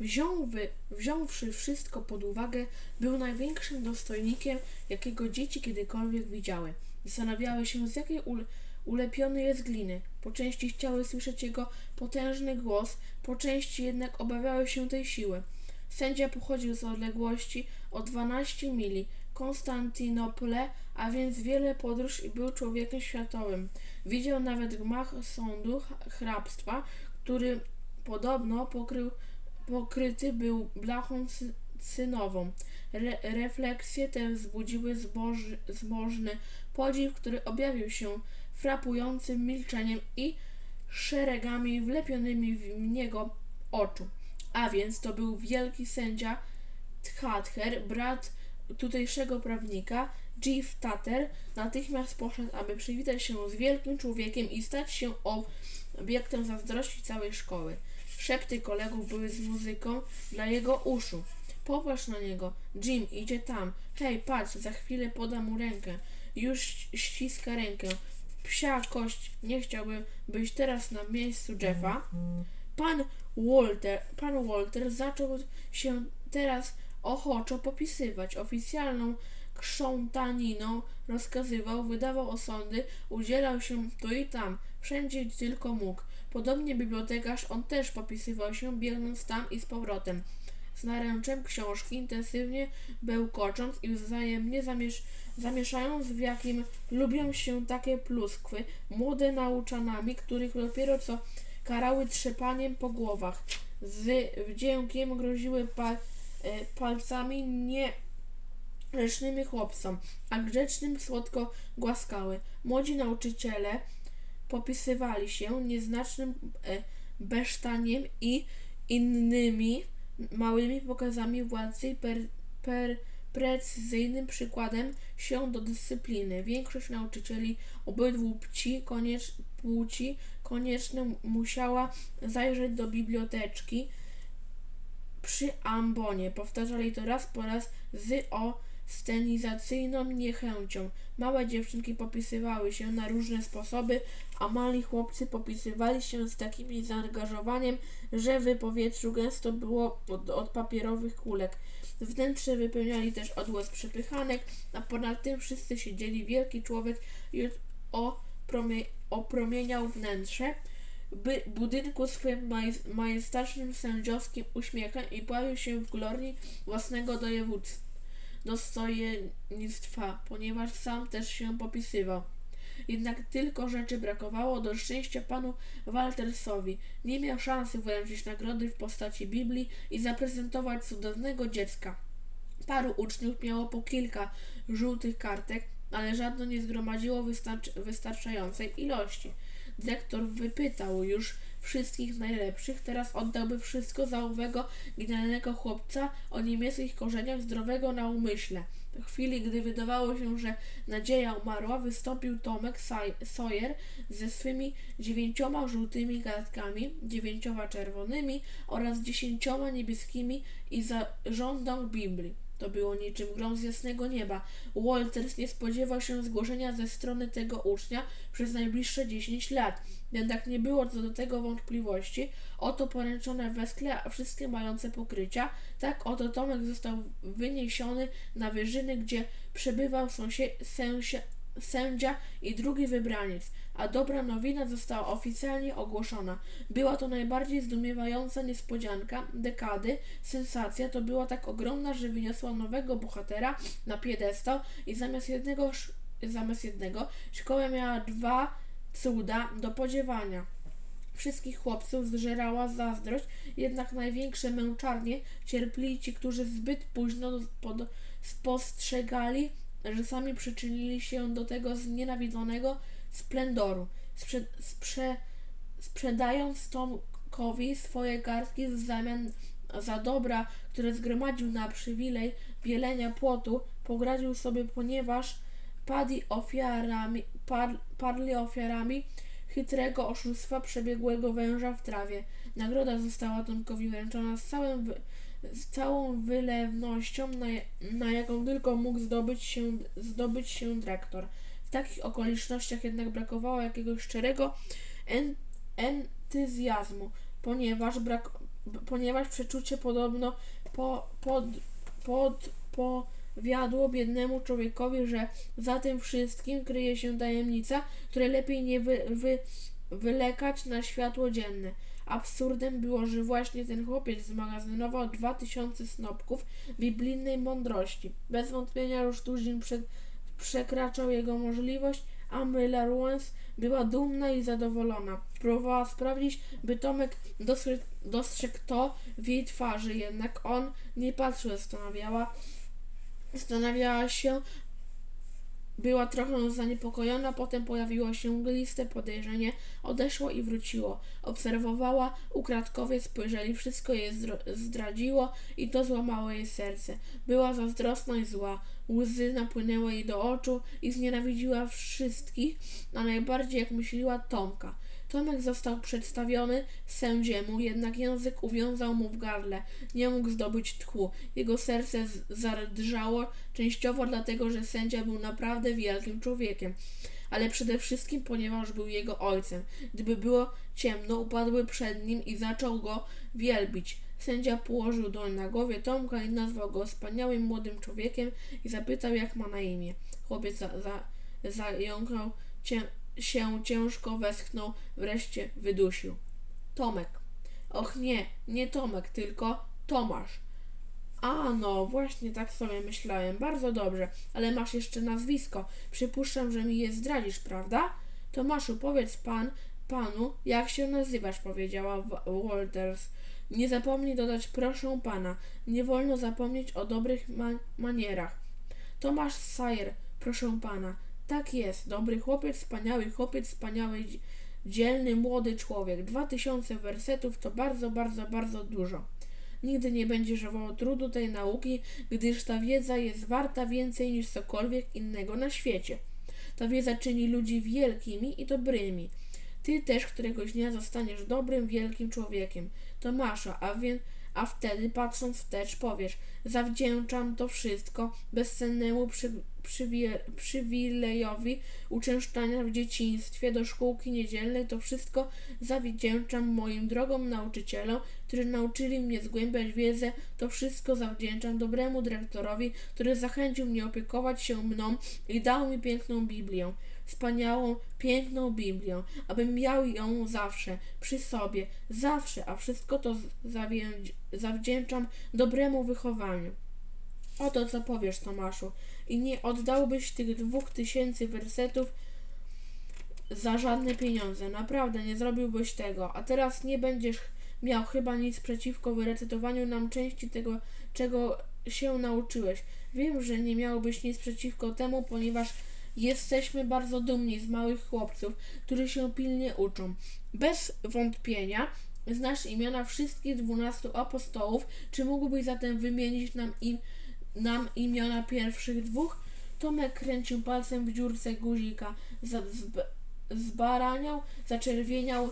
Wziąłwy, wziąwszy wszystko pod uwagę, był największym dostojnikiem, jakiego dzieci kiedykolwiek widziały. Zastanawiały się, z jakiej ule, ulepiony jest gliny. Po części chciały słyszeć jego potężny głos, po części jednak obawiały się tej siły. Sędzia pochodził z odległości o 12 mili, Konstantynopole, a więc wiele podróż i był człowiekiem światowym. Widział nawet gmach sądu hrabstwa, który podobno pokrył, pokryty był blachą sy- synową. Re, refleksje te wzbudziły zbożny podziw, który objawił się frapującym milczeniem i szeregami wlepionymi w niego oczu. A więc to był wielki sędzia Tchatcher, brat tutejszego prawnika, Jeff Tater, natychmiast poszedł, aby przywitać się z wielkim człowiekiem i stać się obiektem zazdrości całej szkoły. Szepty kolegów były z muzyką dla jego uszu. Popatrz na niego. Jim idzie tam. Hej, patrz, za chwilę poda mu rękę. Już ściska rękę. Psia kość, nie chciałbym być teraz na miejscu Jeffa. Pan Walter, pan Walter zaczął się teraz ochoczo popisywać. Oficjalną krzątaniną rozkazywał, wydawał osądy, udzielał się tu i tam, wszędzie tylko mógł. Podobnie bibliotekarz, on też popisywał się, biegnąc tam i z powrotem. Z naręczem książki, intensywnie bełkocząc i wzajemnie zamiesz zamieszając w jakim lubią się takie pluskwy, młode nauczanami, których dopiero co karały trzepaniem po głowach. Z wdziękiem groziły pa, e, palcami niegrzecznymi chłopcom, a grzecznym słodko głaskały. Młodzi nauczyciele popisywali się nieznacznym e, besztaniem i innymi małymi pokazami władzy per, per, precyzyjnym przykładem się do dyscypliny. Większość nauczycieli obydwu płci, koniecz, płci koniecznie musiała zajrzeć do biblioteczki przy ambonie. Powtarzali to raz po raz z ostenizacyjną niechęcią. Małe dziewczynki popisywały się na różne sposoby, a mali chłopcy popisywali się z takim zaangażowaniem, że w powietrzu gęsto było od, od papierowych kulek. Wnętrze wypełniali też odgłos przepychanek, a ponad tym wszyscy siedzieli. Wielki człowiek już opromie, opromieniał wnętrze by budynku swym maj- majestacznym sędziowskim uśmiechem i bawił się w glorii własnego dojewództwa, dostojnictwa, ponieważ sam też się popisywał. Jednak tylko rzeczy brakowało do szczęścia panu Waltersowi. Nie miał szansy wręczyć nagrody w postaci Biblii i zaprezentować cudownego dziecka. Paru uczniów miało po kilka żółtych kartek, ale żadno nie zgromadziło wystarcz- wystarczającej ilości. Dyrektor wypytał już wszystkich najlepszych, teraz oddałby wszystko za owego genialnego chłopca o niemieckich korzeniach zdrowego na umyśle. W chwili, gdy wydawało się, że nadzieja umarła, wystąpił Tomek Sawyer ze swymi dziewięcioma żółtymi kartkami, dziewięcioma czerwonymi oraz dziesięcioma niebieskimi i zażądał Biblii. To było niczym grom z jasnego nieba. Walters nie spodziewał się zgłoszenia ze strony tego ucznia przez najbliższe 10 lat. Jednak nie było co do tego wątpliwości. Oto poręczone weskle, a wszystkie mające pokrycia. Tak oto Tomek został wyniesiony na wyżyny, gdzie przebywał sąsie, sęsia, sędzia i drugi wybraniec, a dobra nowina została oficjalnie ogłoszona. Była to najbardziej zdumiewająca niespodzianka dekady. Sensacja to była tak ogromna, że wyniosła nowego bohatera na piedestał i zamiast jednego, zamiast jednego szkoła miała dwa cuda do podziewania. Wszystkich chłopców zżerała zazdrość, jednak największe męczarnie cierpli ci, którzy zbyt późno spostrzegali, że sami przyczynili się do tego znienawidzonego splendoru. Sprze, sprze, sprzedając Tomkowi swoje kartki w zamian za dobra, które zgromadził na przywilej wielenia płotu, pogradził sobie, ponieważ padli ofiarami, par, padli ofiarami chytrego oszustwa przebiegłego węża w trawie. Nagroda została Tomkowi wręczona z, całym wy, z całą wylewnością, na, na jaką tylko mógł zdobyć się, zdobyć się dyrektor. W takich okolicznościach jednak brakowało jakiegoś szczerego en, entuzjazmu, ponieważ brak, ponieważ przeczucie podobno po, pod, podpowiadło biednemu człowiekowi, że za tym wszystkim kryje się tajemnica, której lepiej nie wy, wy, wylekać na światło dzienne. Absurdem było, że właśnie ten chłopiec zmagazynował dwa tysiące snopków biblijnej mądrości. Bez wątpienia już tuzin przed, przekraczał jego możliwość, a Myla Ruens była dumna i zadowolona. Próbowała sprawdzić, by Tomek dostrzegł, dostrzegł to w jej twarzy, jednak on nie patrzył, zastanawiała, zastanawiała się, była trochę zaniepokojona, potem pojawiło się mgliste podejrzenie, odeszło i wróciło. Obserwowała, ukradkowie spojrzeli, wszystko zdro- zdradziło i to złamało jej serce. Była zazdrosna i zła, łzy napłynęły jej do oczu i znienawidziła wszystkich, a najbardziej, jak myśliła, Tomka. Tomek został przedstawiony sędziemu, jednak język uwiązał mu w gardle. Nie mógł zdobyć tchu. Jego serce z- zadrżało, częściowo dlatego, że sędzia był naprawdę wielkim człowiekiem, ale przede wszystkim ponieważ był jego ojcem. Gdyby było ciemno, upadły przed nim i zaczął go wielbić. Sędzia położył doń na głowie Tomka i nazwał go wspaniałym młodym człowiekiem i zapytał, jak ma na imię. Chłopiec za, za, zająknął cię, się ciężko westchnął, wreszcie wydusił. Tomek. Och nie, nie Tomek, tylko Tomasz. A no, właśnie tak sobie myślałem. Bardzo dobrze, ale masz jeszcze nazwisko. Przypuszczam, że mi je zdradzisz, prawda? Tomaszu, powiedz pan, panu, jak się nazywasz, powiedziała Wa- Walters. Nie zapomnij dodać proszę pana. Nie wolno zapomnieć o dobrych ma- manierach. Tomasz Sayer, proszę pana. Tak jest, dobry chłopiec, wspaniały chłopiec, wspaniały, dzi- dzielny, młody człowiek. Dwa tysiące wersetów to bardzo, bardzo, bardzo dużo. Nigdy nie będzie żałował trudu tej nauki, gdyż ta wiedza jest warta więcej niż cokolwiek innego na świecie. Ta wiedza czyni ludzi wielkimi i dobrymi. Ty też któregoś dnia zostaniesz dobrym, wielkim człowiekiem. Tomasza, a, wie, a wtedy patrząc wstecz powiesz, zawdzięczam to wszystko bezcennemu przy, przywie, przywilejowi uczęszczania w dzieciństwie do szkółki niedzielnej, to wszystko zawdzięczam moim drogom nauczycielom, którzy nauczyli mnie zgłębiać wiedzę, to wszystko zawdzięczam dobremu dyrektorowi, który zachęcił mnie opiekować się mną i dał mi piękną Biblię. Wspaniałą, piękną Biblię, abym miał ją zawsze, przy sobie, zawsze, a wszystko to zawdzięczam dobremu wychowaniu. Oto co powiesz, Tomaszu, i nie oddałbyś tych dwóch tysięcy wersetów za żadne pieniądze. Naprawdę nie zrobiłbyś tego. A teraz nie będziesz miał chyba nic przeciwko wyrecytowaniu nam części tego, czego się nauczyłeś. Wiem, że nie miałbyś nic przeciwko temu, ponieważ jesteśmy bardzo dumni z małych chłopców, którzy się pilnie uczą. Bez wątpienia znasz imiona wszystkich dwunastu apostołów. Czy mógłbyś zatem wymienić nam, im, nam imiona pierwszych dwóch? Tomek kręcił palcem w dziurce guzika. Zbaraniał, zaczerwieniał,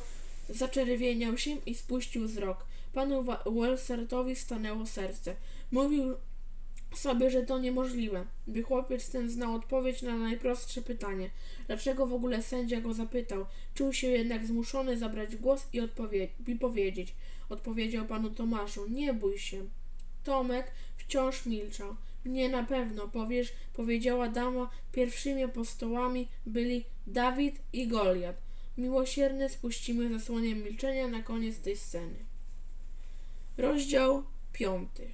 zaczerwieniał się i spuścił wzrok. Panu Welsertowi stanęło serce. Mówił sobie, że to niemożliwe, by chłopiec ten znał odpowiedź na najprostsze pytanie. Dlaczego w ogóle sędzia go zapytał? Czuł się jednak zmuszony zabrać głos i, odpowie- i powiedzieć. Odpowiedział panu Tomaszu, nie bój się. Tomek wciąż milczał. Nie na pewno, powiesz, powiedziała dama, pierwszymi apostołami byli Dawid i Goliat. Miłosierne spuścimy zasłonię milczenia na koniec tej sceny. Rozdział piąty.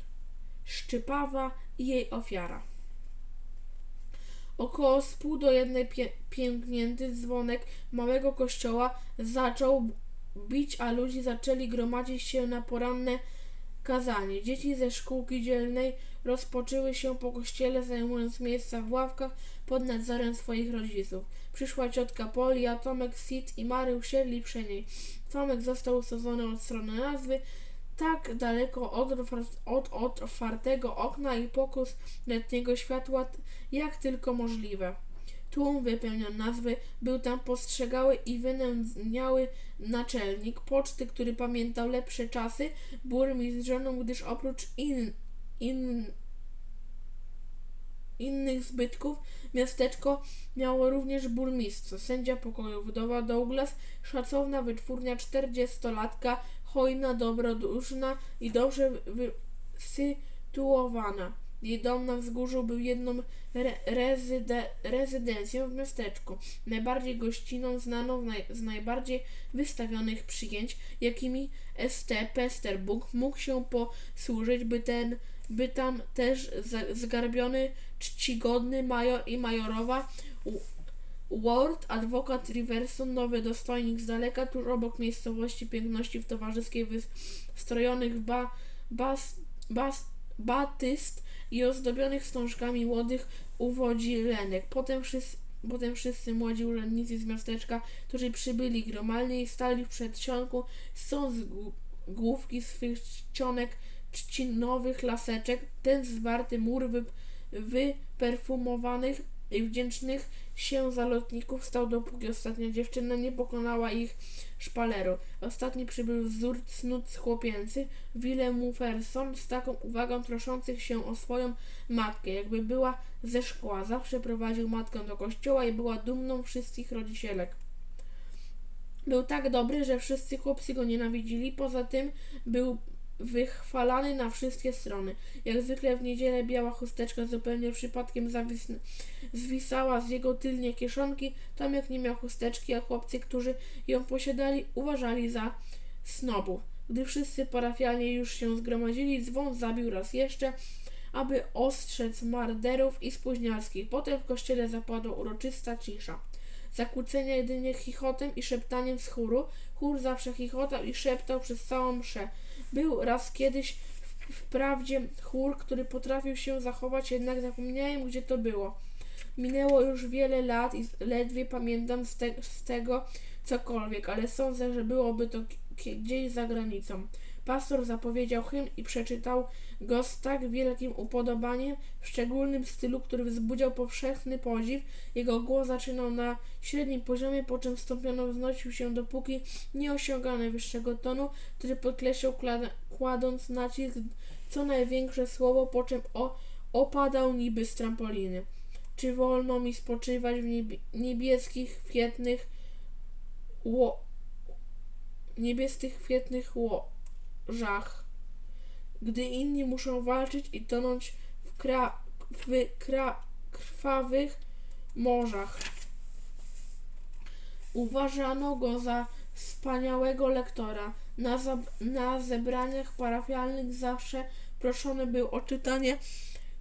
Szczypawa i jej ofiara. Około z pół do jednej pie- pięknięty dzwonek małego kościoła zaczął bić, a ludzie zaczęli gromadzić się na poranne kazanie. Dzieci ze szkółki dzielnej rozpoczęły się po kościele, zajmując miejsca w ławkach pod nadzorem swoich rodziców. Przyszła ciotka Poli, a Tomek, Sid i Mary usiedli przy niej. Tomek został usadzony od strony nazwy, tak daleko od, otwar- od otwartego okna i pokus letniego światła, jak tylko możliwe. Tłum wypełniał nazwy, był tam postrzegały i wynędzniały naczelnik poczty, który pamiętał lepsze czasy, burmistrz żoną, gdyż oprócz in, in, innych zbytków miasteczko miało również burmistrza, sędzia pokoju, wdowa Douglas, szacowna wytwórnia czterdziestolatka hojna, dobroduszna i dobrze wysytuowana. Jej dom na wzgórzu był jedną re rezyde rezydencją w miasteczku, najbardziej gościną znaną z, naj z najbardziej wystawionych przyjęć, jakimi St. Pesterbuk mógł się posłużyć, by ten by tam też zgarbiony, czcigodny major i majorowa Ward, adwokat Riverson, nowy dostojnik z daleka, tuż obok miejscowości piękności w towarzyskiej wystrojonych ba, bas, bas, batyst i ozdobionych wstążkami młodych uwodzi Lenek. Potem wszyscy, potem wszyscy młodzi urzędnicy z miasteczka, którzy przybyli gromalnie i stali w przedsionku, są z gł- główki swych czcionek trzcinowych laseczek, ten zwarty mur wy, wyperfumowanych wdzięcznych się zalotników stał, dopóki ostatnia dziewczyna nie pokonała ich szpaleru. Ostatni przybył wzór cnót chłopięcy, Willem Mufferson, z taką uwagą troszących się o swoją matkę, jakby była ze szkła. Zawsze prowadził matkę do kościoła i była dumną wszystkich rodzicielek. Był tak dobry, że wszyscy chłopcy go nienawidzili. Poza tym był wychwalany na wszystkie strony. Jak zwykle w niedzielę biała chusteczka zupełnie przypadkiem zawis... zwisała z jego tylnie kieszonki. Tomek nie miał chusteczki, a chłopcy, którzy ją posiadali, uważali za snobów. Gdy wszyscy parafialnie już się zgromadzili, dzwon zabił raz jeszcze, aby ostrzec marderów i spóźnialskich. Potem w kościele zapadła uroczysta cisza. Zakłócenia jedynie chichotem i szeptaniem z chóru. Chór zawsze chichotał i szeptał przez całą mszę. Był raz kiedyś wprawdzie chór, który potrafił się zachować, jednak zapomniałem, gdzie to było. Minęło już wiele lat i ledwie pamiętam z, te, z tego cokolwiek, ale sądzę, że byłoby to gdzieś za granicą. Pastor zapowiedział hymn i przeczytał go z tak wielkim upodobaniem, w szczególnym stylu, który wzbudział powszechny podziw. Jego głos zaczynał na średnim poziomie, po czym stopniowo wznosił się, dopóki nie osiągał najwyższego tonu, który podkreślał, kładąc nacisk co największe słowo, po czym o, opadał niby z trampoliny. Czy wolno mi spoczywać w niebie- niebieskich, kwietnych ło... niebieskich, kwietnych łożach, gdy inni muszą walczyć i tonąć w, kra... w kra... krwawych morzach. Uważano go za wspaniałego lektora. Na, na zebraniach parafialnych zawsze proszony był o czytanie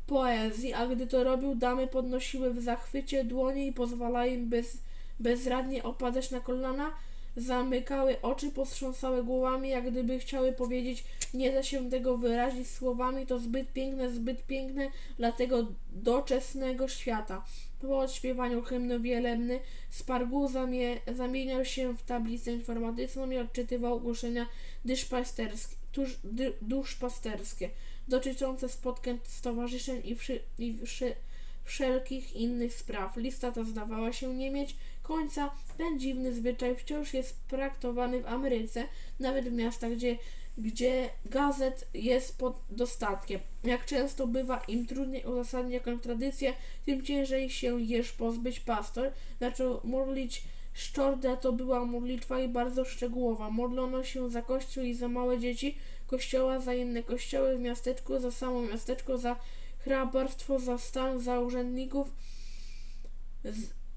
poezji, a gdy to robił, damy podnosiły w zachwycie dłonie i pozwalały im bez, bezradnie opadać na kolana, zamykały oczy, postrząsały głowami, jak gdyby chciały powiedzieć, nie da się tego wyrazić słowami, to zbyt piękne, zbyt piękne dla tego doczesnego świata. Po odśpiewaniu hymnu wielebny Spargu zamie, zamieniał się w tablicę informatyczną i odczytywał ogłoszenia dyszpasterskie, tuż, dy, duszpasterskie dotyczące spotkań stowarzyszeń i, wszy, i wszy, wszelkich innych spraw. Lista ta zdawała się nie mieć końca. Ten dziwny zwyczaj wciąż jest praktykowany w Ameryce, nawet w miastach, gdzie, gdzie gazet jest pod dostatkiem. Jak często bywa, im trudniej uzasadnić jakąś tradycję, tym ciężej się jeż pozbyć pastor. Zaczął modlić Szczorda to była modlitwa i bardzo szczegółowa. Modlono się za kościół i za małe dzieci kościoła, za inne kościoły w miasteczku, za samo miasteczko, za hrabarstwo, za stan, za urzędników,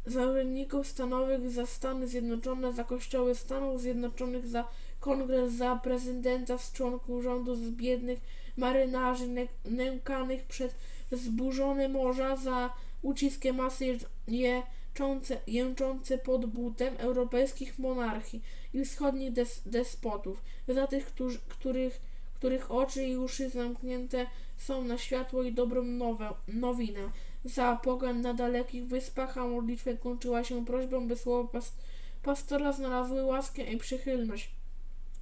za urzędników stanowych, za Stany Zjednoczone, za kościoły Stanów Zjednoczonych, za kongres, za prezydenta, z członków rządu, z biednych marynarzy nę, nękanych przez zburzone morza, za uciskie masy je, jeczące, jęczące pod butem europejskich monarchii i wschodnich des, despotów, za tych, których, których oczy i uszy zamknięte są na światło i dobrą nowinę, za pogan na dalekich wyspach, a modlitwa kończyła się prośbą, by słowa pas, pastora znalazły łaskę i przychylność,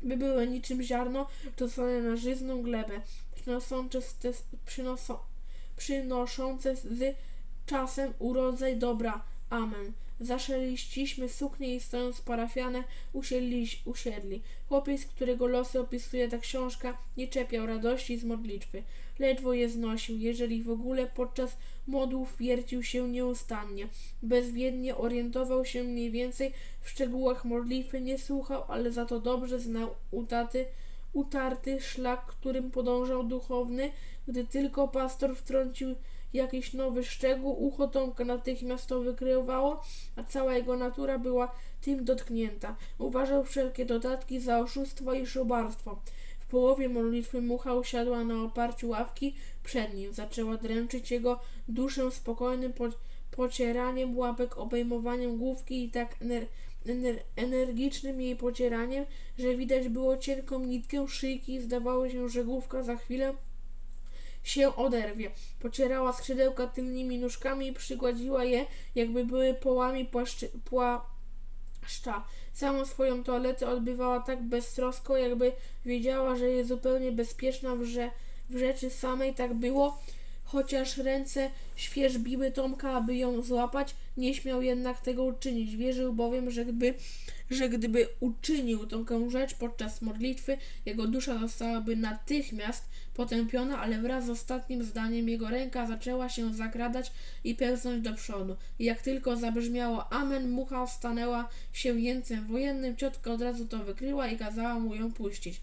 by były niczym ziarno rzucone na żyzną glebę, przynoszące, przynoso, przynoszące z czasem urodzaj dobra. Amen. Zaszeliściśmy suknie i stojąc parafiane usiedli, usiedli. Chłopiec, którego losy opisuje ta książka, nie czepiał radości z modlitwy. Ledwo je znosił, jeżeli w ogóle podczas modłów wiercił się nieustannie. Bezwiednie orientował się mniej więcej w szczegółach modlitwy, nie słuchał, ale za to dobrze znał u taty utarty szlak, którym podążał duchowny. Gdy tylko pastor wtrącił jakiś nowy szczegół, ucho Tomka natychmiast to wykrywało, a cała jego natura była tym dotknięta. Uważał wszelkie dodatki za oszustwo i szubarstwo. W połowie modlitwy mucha usiadła na oparciu ławki przed nim. Zaczęła dręczyć jego duszę spokojnym po, pocieraniem łapek, obejmowaniem główki i tak ener, ener, energicznym jej pocieraniem, że widać było cienką nitkę szyjki i zdawało się, że główka za chwilę się oderwie. Pocierała skrzydełka tylnymi nóżkami i przygładziła je, jakby były połami płaszczy, płaszcza. Całą swoją toaletę odbywała tak beztrosko, jakby wiedziała, że jest zupełnie bezpieczna w, że, w rzeczy samej. Tak było, chociaż ręce świeżbiły Tomka, aby ją złapać, nie śmiał jednak tego uczynić. Wierzył bowiem, że gdyby, że gdyby uczynił tą rzecz podczas modlitwy, jego dusza zostałaby natychmiast potępiona, ale wraz z ostatnim zdaniem jego ręka zaczęła się zakradać i pełznąć do przodu. I jak tylko zabrzmiało amen, mucha stanęła się jeńcem wojennym, ciotka od razu to wykryła i kazała mu ją puścić.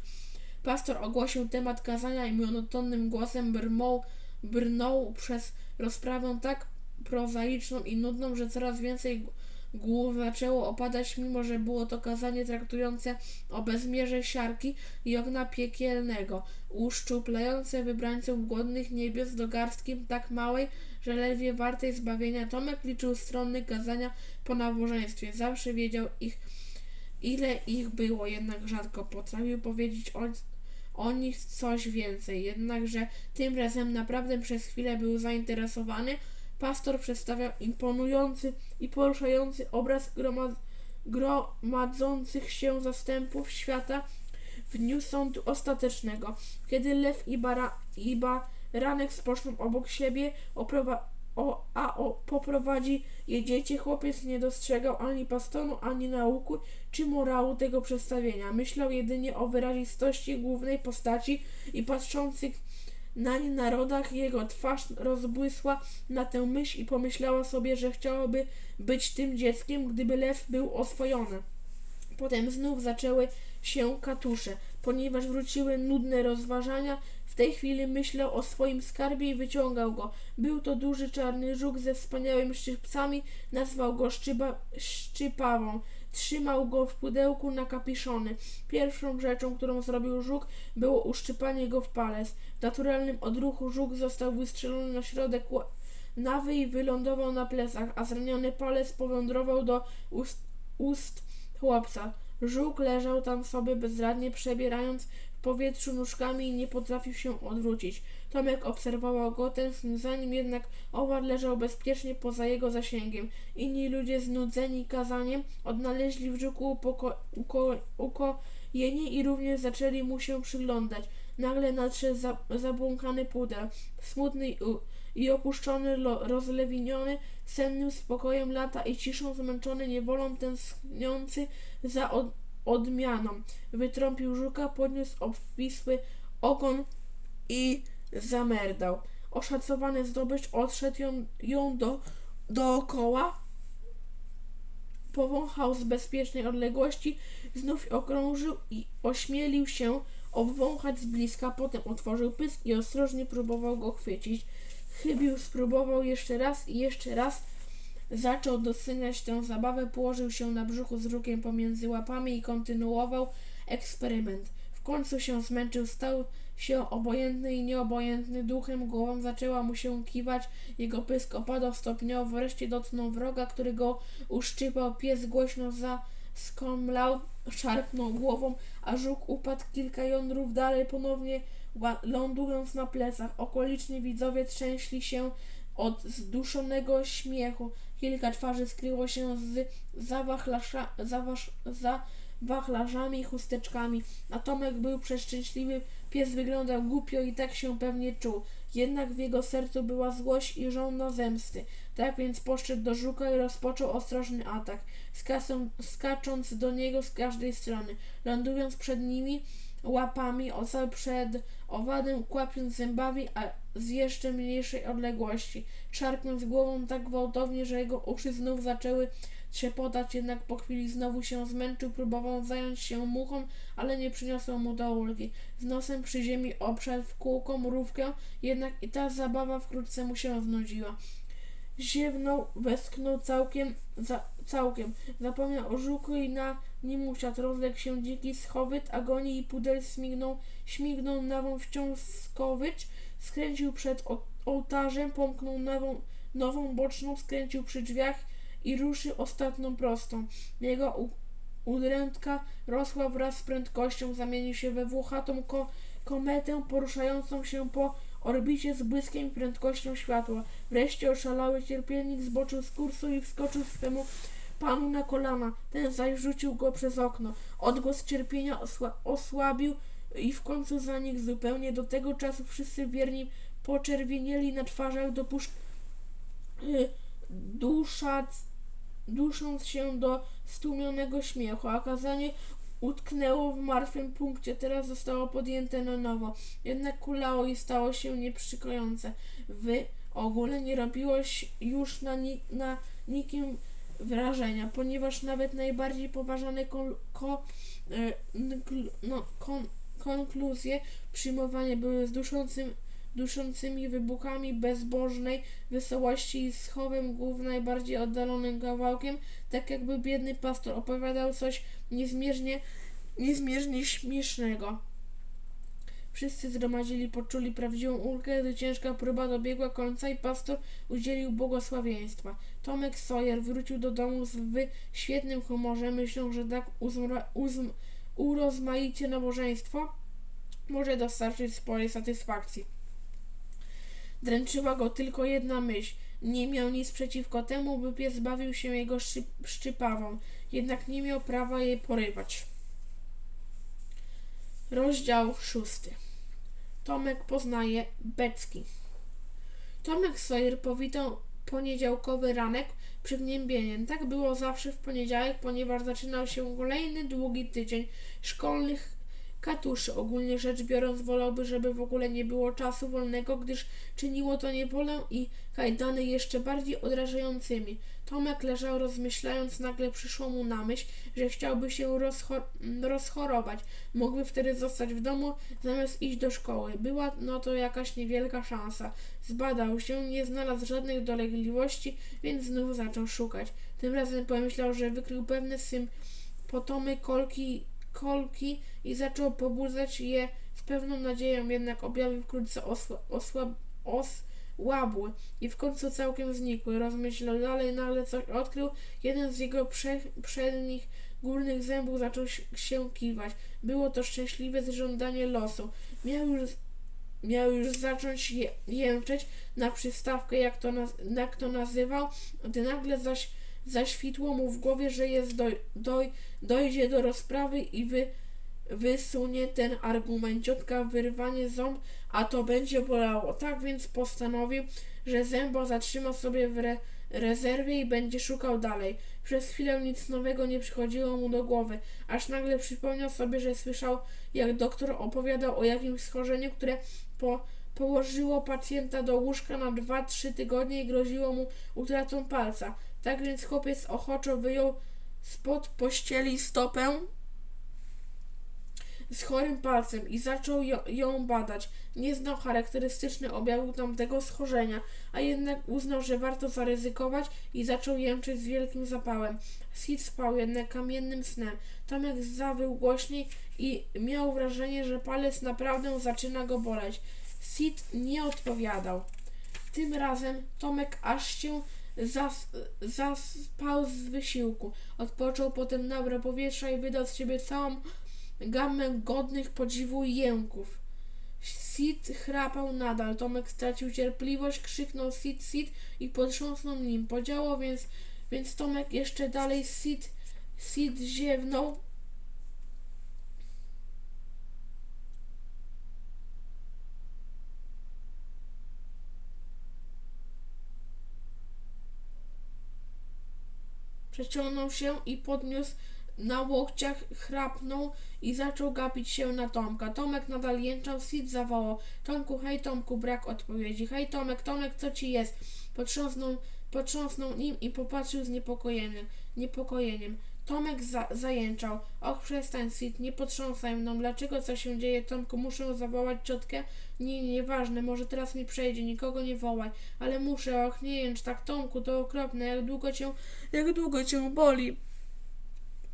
Pastor ogłosił temat kazania i monotonnym głosem brmął, brnął przez rozprawę tak prozaiczną i nudną, że coraz więcej głów zaczęło opadać, mimo że było to kazanie traktujące o bezmierze siarki i ogna piekielnego, uszczuplające wybrańców głodnych niebios do garstki tak małej, że ledwie wartej zbawienia. Tomek liczył strony kazania po nabożeństwie. Zawsze wiedział ich, ile ich było, jednak rzadko potrafił powiedzieć o, o nich coś więcej. Jednakże tym razem naprawdę przez chwilę był zainteresowany, Pastor przedstawiał imponujący i poruszający obraz gromad gromadzących się zastępów świata w dniu sądu ostatecznego, kiedy lew i, bara, i baranek spoczną obok siebie, o, a o, poprowadzi je dziecię, chłopiec nie dostrzegał ani pastonu, ani nauku czy morału tego przedstawienia. Myślał jedynie o wyrazistości głównej postaci i patrzących nań narodach jego twarz rozbłysła na tę myśl i pomyślała sobie, że chciałaby być tym dzieckiem, gdyby lew był oswojony. Potem znów zaczęły się katusze, ponieważ wróciły nudne rozważania. W tej chwili myślał o swoim skarbie i wyciągał go. Był to duży czarny żuk ze wspaniałymi szczypcami, nazwał go szczypa, szczypawą. Trzymał go w pudełku nakapiszony. Pierwszą rzeczą, którą zrobił żuk, było uszczypanie go w palec. W naturalnym odruchu żuk został wystrzelony na środek nawy i wylądował na plecach, a zraniony palec powędrował do ust, ust chłopca. Żuk leżał tam sobie bezradnie, przebierając w powietrzu nóżkami i nie potrafił się odwrócić. Tomek obserwował go, tęsknił za nim, jednak owad leżał bezpiecznie poza jego zasięgiem. Inni ludzie znudzeni kazaniem odnaleźli w żuku uko- ukojenie i również zaczęli mu się przyglądać. Nagle nadszedł za- zabłąkany pudel, smutny i, i opuszczony, rozlewiniony, sennym spokojem lata i ciszą zmęczony niewolą, tęskniący za od- odmianą. Wytrąpił żuka, podniósł obwisły ogon i zamerdał. Oszacowany zdobycz odszedł ją, ją do, dookoła, powąchał z bezpiecznej odległości, znów okrążył i ośmielił się obwąchać z bliska, potem otworzył pysk i ostrożnie próbował go chwycić. Chybił, spróbował jeszcze raz i jeszcze raz. Zaczął doceniać tę zabawę, położył się na brzuchu z rukiem pomiędzy łapami i kontynuował eksperyment. W końcu się zmęczył, stał się obojętny i nieobojętny duchem, głową zaczęła mu się kiwać, jego pysk opadał stopniowo, wreszcie dotknął wroga, który go uszczypał, pies głośno zaskomlał, szarpnął głową, a żuk upadł. Kilka jądrów dalej, ponownie lądując na plecach. Okoliczni widzowie trzęśli się od zduszonego śmiechu. Kilka twarzy skryło się z zawachlasza, zawasz, za wachlarzami i chusteczkami, a Tomek był przeszczęśliwy, pies wyglądał głupio i tak się pewnie czuł. Jednak w jego sercu była złość i żądza zemsty. Tak więc poszedł do żuka i rozpoczął ostrożny atak, skacząc do niego z każdej strony. Lądując przed nimi, łapami, ocał przed owadem, kłapiąc zębami, a z jeszcze mniejszej odległości, szarpiąc głową tak gwałtownie, że jego uszy znów zaczęły trzepotać, jednak po chwili znowu się zmęczył, próbował zająć się muchą, ale nie przyniosło mu do ulgi. Z nosem przy ziemi obszedł w kółko mrówkę, jednak i ta zabawa wkrótce mu się znudziła. Ziewnął, westchnął całkiem, za, całkiem. Zapomniał o żuku i na nim usiadł. Rozległ się dziki schowyt, agonii i pudel śmignął, śmignął nową wciąż skowycz, skręcił przed ołtarzem, pomknął nową, nową boczną, skręcił przy drzwiach i ruszył ostatnią prostą. Jego u, udrętka rosła wraz z prędkością, zamienił się we włochatą ko, kometę poruszającą się po orbicie z błyskiem i prędkością światła. Wreszcie oszalały cierpielnik zboczył z kursu i wskoczył swemu panu na kolana. Ten zaś rzucił go przez okno. Odgłos cierpienia osła- osłabił i w końcu zanikł zupełnie. Do tego czasu wszyscy wierni poczerwienieli na twarzach, dopusz... y, duszac... dusząc się do stłumionego śmiechu, a kazanie utknęło w martwym punkcie, teraz zostało podjęte na nowo. Jednak kulało i stało się nieprzykojące. Wy ogóle nie robiło ś- już na, ni- na nikim wrażenia, ponieważ nawet najbardziej poważane kon- ko- e, no, kon- konkluzje przyjmowane były z duszącym, duszącymi wybuchami bezbożnej wesołości i schowem głów najbardziej oddalonym kawałkiem, tak jakby biedny pastor opowiadał coś niezmiernie, niezmiernie śmiesznego. Wszyscy zgromadzili, poczuli prawdziwą ulgę, gdy ciężka próba dobiegła końca i pastor udzielił błogosławieństwa. Tomek Sawyer wrócił do domu z w świetnym humorze, myślą, że tak uzm, urozmaicie nabożeństwo może dostarczyć sporej satysfakcji. Dręczyła go tylko jedna myśl. Nie miał nic przeciwko temu, by pies bawił się jego szczypawą, jednak nie miał prawa jej porywać. Rozdział szósty. Tomek poznaje Becki. Tomek Sawyer powitał poniedziałkowy ranek przygnębieniem. Tak było zawsze w poniedziałek, ponieważ zaczynał się kolejny długi tydzień szkolnych katuszy. Ogólnie rzecz biorąc, wolałby, żeby w ogóle nie było czasu wolnego, gdyż czyniło to niewolę i kajdany jeszcze bardziej odrażającymi. Tomek leżał rozmyślając, nagle przyszło mu na myśl, że chciałby się rozchor- rozchorować. Mógłby wtedy zostać w domu zamiast iść do szkoły. Była no to jakaś niewielka szansa. Zbadał się, nie znalazł żadnych dolegliwości, więc znów zaczął szukać. Tym razem pomyślał, że wykrył pewne symptomy kolki, kolki i zaczął pobudzać je z pewną nadzieją, jednak objawy wkrótce osła, osłab, osłabły i w końcu całkiem znikły. Rozmyślał dalej, nagle coś odkrył. Jeden z jego prze, przednich górnych zębów zaczął się- kiwać. Było to szczęśliwe żądanie losu. Miał już, miał już zacząć je, jęczeć na przystawkę, jak to, naz, jak to nazywał, gdy nagle zaś zaświtło mu w głowie, że jest doj, doj, dojdzie do rozprawy i wy, wysunie ten argument. Ciotka wyrwanie ząb, a to będzie bolało. Tak więc postanowił, że zęba zatrzyma sobie w re, rezerwie i będzie szukał dalej. Przez chwilę nic nowego nie przychodziło mu do głowy, aż nagle przypomniał sobie, że słyszał, jak doktor opowiadał o jakimś schorzeniu, które po, położyło pacjenta do łóżka na 2-3 tygodnie i groziło mu utratą palca. Tak więc chłopiec ochoczo wyjął spod pościeli stopę z chorym palcem i zaczął ją, badać. Nie znał charakterystycznych objawów tamtego schorzenia, a jednak uznał, że warto zaryzykować i zaczął jęczeć z wielkim zapałem. Sid spał jednak kamiennym snem. Tomek zawył głośniej i miał wrażenie, że palec naprawdę zaczyna go boleć. Sid nie odpowiadał. Tym razem Tomek aż się zas, zaspał z wysiłku. Odpoczął, potem nabrał powietrza i wydał z siebie całą gamę godnych podziwu jęków. Sid chrapał nadal. Tomek stracił cierpliwość, krzyknął Sid, Sid i potrząsnął nim. Podziało więc, więc Tomek jeszcze dalej Sid, Sid ziewnął. Przeciągnął się i podniósł na łokciach, chrapnął i zaczął gapić się na Tomka. Tomek nadal jęczał, Sid zawołał. Tomku, hej Tomku, brak odpowiedzi. Hej Tomek, Tomek, co ci jest? Potrząsnął potrząsnął nim i popatrzył z niepokojeniem. niepokojeniem. Tomek za zajęczał. Och, przestań, Sid, nie potrząsaj mną. Dlaczego co się dzieje, Tomku? Muszę zawołać ciotkę? Nie, nie, nieważne, może teraz mi przejdzie, nikogo nie wołaj. Ale muszę, och, nie jęcz tak, Tomku, to okropne. Jak długo cię, jak długo cię boli?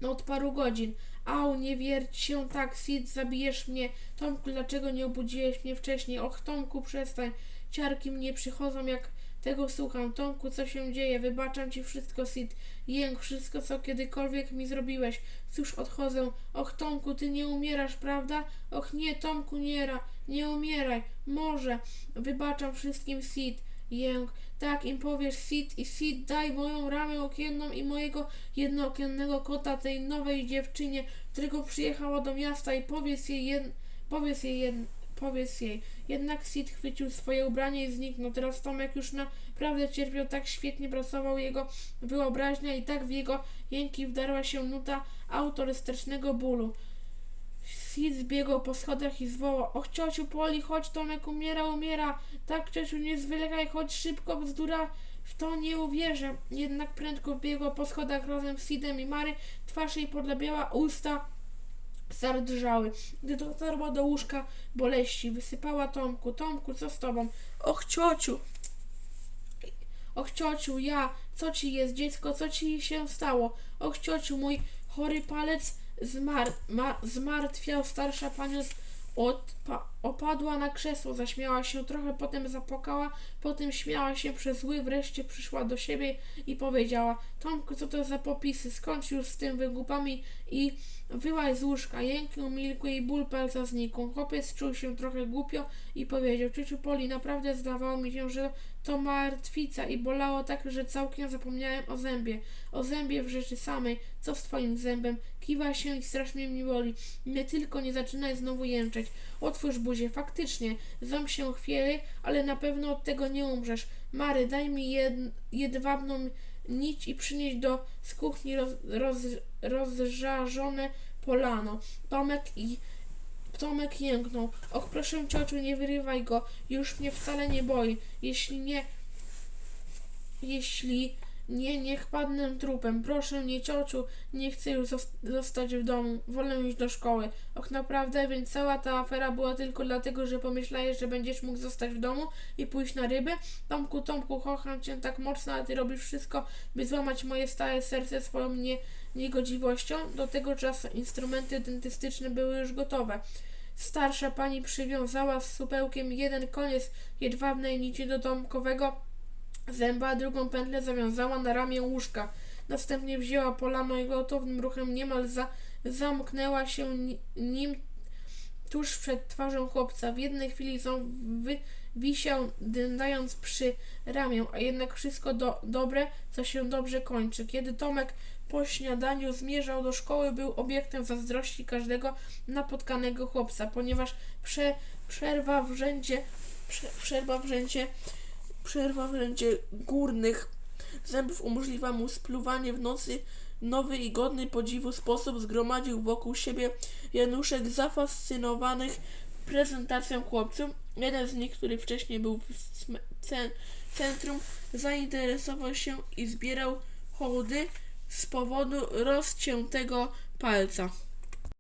Od paru godzin. Au, nie wierć się tak, Sid, zabijesz mnie. Tomku, dlaczego nie obudziłeś mnie wcześniej? Och, Tomku, przestań. Ciarki mnie przychodzą, jak tego słucham. Tomku, co się dzieje? Wybaczam ci wszystko, Sid. Jęk, wszystko, co kiedykolwiek mi zrobiłeś. Cóż, odchodzę. Och, Tomku, ty nie umierasz, prawda? Och, nie, Tomku, nie, ra, nie umieraj. Może. Wybaczam wszystkim, Sid. Jęk. Tak im powiesz, Sid i Sid, daj moją ramę okienną i mojego jednookiennego kota tej nowej dziewczynie, którego przyjechała do miasta i powiedz jej jed... powiedz jej jed... powiedz jej. Jednak Sid chwycił swoje ubranie i zniknął. Teraz Tomek już naprawdę cierpiał, tak świetnie pracował jego wyobraźnia i tak w jego jęki wdarła się nuta autorystycznego bólu. Sid zbiegł po schodach i zwołał. Och, ciociu Poli, chodź, Tomek umiera, umiera. Tak, ciociu, nie zwlekaj, chodź szybko, bzdura. W to nie uwierzę. Jednak prędko biegła po schodach razem z Sidem i Mary. Twarz jej podlebiała, usta zardrżały. Gdy dotarła do łóżka boleści, wysypała Tomku. Tomku, co z tobą? Och, ciociu. Och, ciociu, ja. Co ci jest, dziecko? Co ci się stało? Och, ciociu, mój chory palec zmar, ma, zmartwiał. Starsza pani opadła na krzesło, zaśmiała się trochę, potem zapłakała, potem śmiała się przez łzy, wreszcie przyszła do siebie i powiedziała Tomku, co to za popisy, skończ już z tym wygłupami i wyłaź z łóżka. Jęki umilkły i ból palca znikł. Chłopiec czuł się trochę głupio i powiedział Ciociu Poli, naprawdę zdawało mi się, że to martwica i bolało tak, że całkiem zapomniałem o zębie. O zębie w rzeczy samej. Co z twoim zębem? Kiwa się i strasznie mi boli. Nie tylko nie zaczynaj znowu jęczeć. Otwórz buzię. Faktycznie, ząb się chwieje, ale na pewno od tego nie umrzesz. Mary, daj mi jed, jedwabną nić i przynieś do z kuchni roz, roz, rozżarzone polano. Tomek i Tomek jęknął. Och, proszę ciociu, nie wyrywaj go. Już mnie wcale nie boi. Jeśli nie... Jeśli nie, niech padnę trupem. Proszę nie, ciociu, nie chcę już zos- zostać w domu. Wolę iść do szkoły. Och, naprawdę? Więc cała ta afera była tylko dlatego, że pomyślałeś, że będziesz mógł zostać w domu i pójść na ryby? Tomku, Tomku, kocham cię tak mocno, a ty robisz wszystko, by złamać moje stałe serce swoją nie, niegodziwością. Do tego czasu instrumenty dentystyczne były już gotowe. Starsza pani przywiązała z supełkiem jeden koniec jedwabnej nici do domkowego zęba, drugą pętlę zawiązała na ramię łóżka. Następnie wzięła polano i gwałtownym ruchem niemal za, zamknęła się ni, nim tuż przed twarzą chłopca. W jednej chwili ząb wisiał, dędając przy ramię, a jednak wszystko do, dobre, co się dobrze kończy. Kiedy Tomek po śniadaniu zmierzał do szkoły, był obiektem zazdrości każdego napotkanego chłopca, ponieważ prze, przerwa w rzędzie, prze, przerwa w rzędzie Przerwa w rzędzie górnych zębów umożliwia mu spluwanie w nocy. Nowy i godny podziwu sposób zgromadził wokół siebie Januszek zafascynowanych prezentacją chłopców. Jeden z nich, który wcześniej był w centrum, zainteresował się i zbierał hołdy z powodu rozciętego palca.